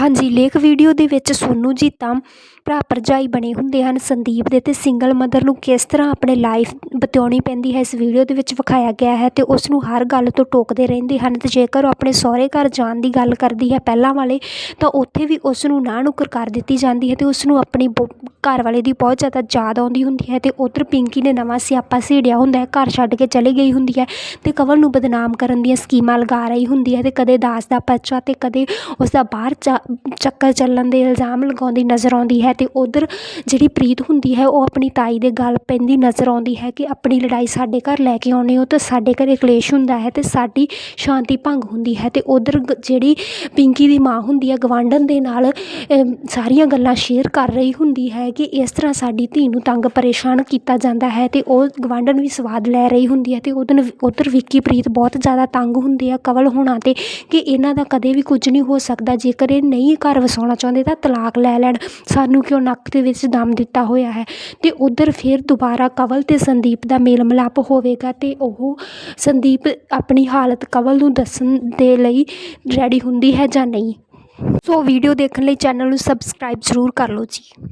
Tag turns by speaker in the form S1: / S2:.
S1: ਹਾਂਜੀ, ਲੇਖ ਵੀਡੀਓ ਦੇ ਵਿੱਚ ਸੋਨੂ ਜੀ ਤਾਂ ਭਰਾ ਭਰਜਾਈ ਬਣੇ ਹੁੰਦੇ ਹਨ ਸੰਦੀਪ ਦੇ ਅਤੇ ਸਿੰਗਲ ਮਦਰ ਨੂੰ ਕਿਸ ਤਰ੍ਹਾਂ ਆਪਣੇ ਲਾਈਫ ਬਤਾਉਣੀ ਪੈਂਦੀ ਹੈ ਇਸ ਵੀਡੀਓ ਦੇ ਵਿੱਚ ਵਿਖਾਇਆ ਗਿਆ ਹੈ ਅਤੇ ਉਸ ਨੂੰ ਹਰ ਗੱਲ ਤੋਂ ਟੋਕਦੇ ਰਹਿੰਦੇ ਹਨ ਅਤੇ ਜੇਕਰ ਉਹ ਆਪਣੇ ਸਹੁਰੇ ਘਰ ਜਾਣ ਦੀ ਗੱਲ ਕਰਦੀ ਹੈ ਪਹਿਲਾਂ ਵਾਲੇ, ਤਾਂ ਉੱਥੇ ਵੀ ਉਸ ਨੂੰ ਨਾ ਨੁੱਕਰ ਕਰ ਦਿੱਤੀ ਜਾਂਦੀ ਹੈ ਅਤੇ ਉਸ ਨੂੰ ਆਪਣੀ ਬ, ਘਰ ਵਾਲੇ ਦੀ ਬਹੁਤ ਜ਼ਿਆਦਾ ਯਾਦ ਆਉਂਦੀ ਹੁੰਦੀ ਹੈ ਅਤੇ ਉੱਧਰ ਪਿੰਕੀ ਨੇ ਨਵਾਂ ਸਿਆਪਾ ਛੇੜਿਆ ਹੁੰਦਾ ਹੈ, ਘਰ ਛੱਡ ਕੇ ਚਲੀ ਗਈ ਹੁੰਦੀ ਹੈ ਅਤੇ ਕਵਲ ਨੂੰ ਬਦਨਾਮ ਕਰਨ ਦੀਆਂ ਸਕੀਮਾਂ ਲਗਾ ਰਹੀ ਹੁੰਦੀ ਹੈ ਅਤੇ ਕਦੇ ਦਾਸ ਦਾ ਪਰਚਾ ਅਤੇ ਕਦੇ ਉਸ ਦਾ ਬਾਹਰ ਚਾ ਚੱਕਰ ਚੱਲਣ ਦੇ ਇਲਜ਼ਾਮ ਲਗਾਉਂਦੀ ਨਜ਼ਰ ਆਉਂਦੀ ਹੈ ਅਤੇ ਉੱਧਰ ਜਿਹੜੀ ਪ੍ਰੀਤ ਹੁੰਦੀ ਹੈ, ਉਹ ਆਪਣੀ ਤਾਈ ਦੇ ਗੱਲ ਪੈਂਦੀ ਨਜ਼ਰ ਆਉਂਦੀ ਹੈ ਕਿ ਆਪਣੀ ਲੜਾਈ ਸਾਡੇ ਘਰ ਲੈ ਕੇ ਆਉਂਦੇ ਹੋ ਤਾਂ ਸਾਡੇ ਘਰੇ ਕਲੇਸ਼ ਹੁੰਦਾ ਹੈ ਅਤੇ ਸਾਡੀ ਸ਼ਾਂਤੀ ਭੰਗ ਹੁੰਦੀ ਹੈ ਅਤੇ ਉੱਧਰ ਗ- ਜਿਹੜੀ ਪਿੰਕੀ ਦੀ ਮਾਂ ਹੁੰਦੀ ਹੈ, ਗਵਾਂਢਣ ਦੇ ਨਾਲ ਸਾਰੀਆਂ ਗੱਲਾਂ ਸ਼ੇਅਰ ਕਰ ਰਹੀ ਹੁੰਦੀ ਹੈ ਕਿ ਇਸ ਤਰ੍ਹਾਂ ਸਾਡੀ ਧੀ ਨੂੰ ਤੰਗ ਪਰੇਸ਼ਾਨ ਕੀਤਾ ਜਾਂਦਾ ਹੈ ਅਤੇ ਉਹ ਗਵਾਂਢਣ ਵੀ ਸਵਾਦ ਲੈ ਰਹੀ ਹੁੰਦੀ ਹੈ ਅਤੇ ਉਧਰ ਉੱਧਰ ਵਿੱਕੀ ਪ੍ਰੀਤ ਬਹੁਤ ਜ਼ਿਆਦਾ ਤੰਗ ਹੁੰਦੇ ਆ ਕਵਲ ਹੋਣਾ ਤੇ ਕਿ ਇਹਨਾਂ ਦਾ ਕਦੇ ਵੀ ਕੁਝ ਨਹੀਂ ਹੋ ਸਕਦਾ ਜੇਕਰ ਇਹ ਨਹੀਂ ਘਰ ਵਸਾਉਣਾ ਚਾਹੁੰਦੇ ਤਾਂ ਤਲਾਕ ਲੈ ਲੈਣ। ਸਾਨੂੰ ਕਿਉਂ ਨੱਕ ਦੇ ਵਿੱਚ ਦਮ ਦਿੱਤਾ ਹੋਇਆ ਹੈ? ਅਤੇ ਉੱਧਰ ਫਿਰ ਦੁਬਾਰਾ ਕਵਲ ਅਤੇ ਸੰਦੀਪ ਦਾ ਮੇਲ ਮਿਲਾਪ ਹੋਵੇਗਾ ਅਤੇ ਉਹ ਸੰਦੀਪ ਆਪਣੀ ਹਾਲਤ ਕਵਲ ਨੂੰ ਦੱਸਣ ਦੇ ਲਈ ਰੈਡੀ ਹੁੰਦੀ ਹੈ ਜਾਂ ਨਹੀਂ? ਸੋ ਵੀਡੀਓ ਦੇਖਣ ਲਈ ਚੈਨਲ ਨੂੰ ਸਬਸਕ੍ਰਾਈਬ ਜ਼ਰੂਰ ਕਰ ਲਓ ਜੀ।